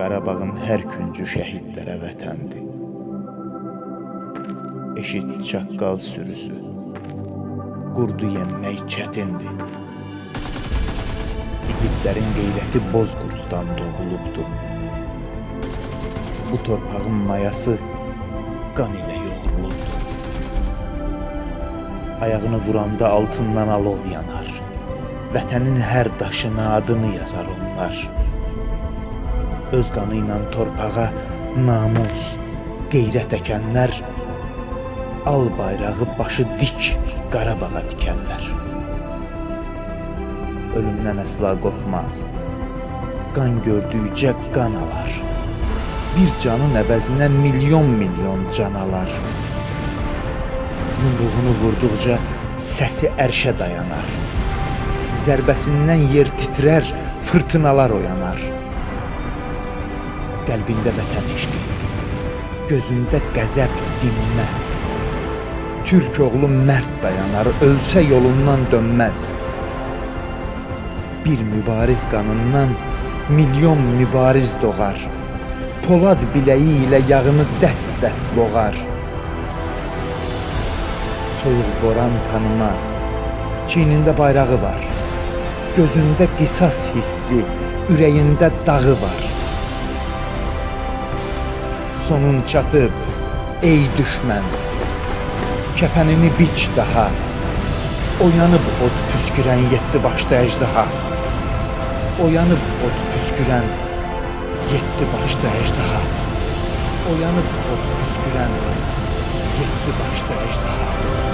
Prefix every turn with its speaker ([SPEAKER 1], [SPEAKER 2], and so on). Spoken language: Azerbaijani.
[SPEAKER 1] Qarabağın hər küncü şəhidlərə vətəndir. Eşit çaqqal sürüsü. Qurdu yenmək çətindir. İgidlərin qeyrəti boz qurddan doğulubdur. Bu torpağın mayası qan ilə yoğrulubdur. Ayağını vuranda altından alov yanar. Vətənin hər daşına adını yazar onlar. Öz qanı ilə torpağa namus, qeyrət əkənlər al bayrağı başı dik Qarabağa dikənlər. Ölümdən əsla qorxmaz. Qan gördükcə qan alar. Bir canın əvəzinə milyon milyon can alar. Yumruğunu vurduqca səsi ərşə dayanar. Zərbəsindən yer titrər, fırtınalar oyanar. Qəlbində vətən eşqi, gözündə qəzəb dinməz. Türk oğlu mərd dayanar, ölsə yolundan dönməz. Bir mübariz qanından milyon mübariz doğar. Polad biləyi ilə yağını dəst-dəst boğar. Soyuq boran tanımaz. Çiynində bayrağı var. Gözündə qisas hissi, ürəyində dağı var. Sonun çatıb, ey düşmən. Kəfənini biç daha. Oyanıb od püskürən yeddi başlı əjdaha. Oyanıb od püskürən yeddi başlı əjdaha. Oyanıb od püskürən yeddi başlı əjdaha.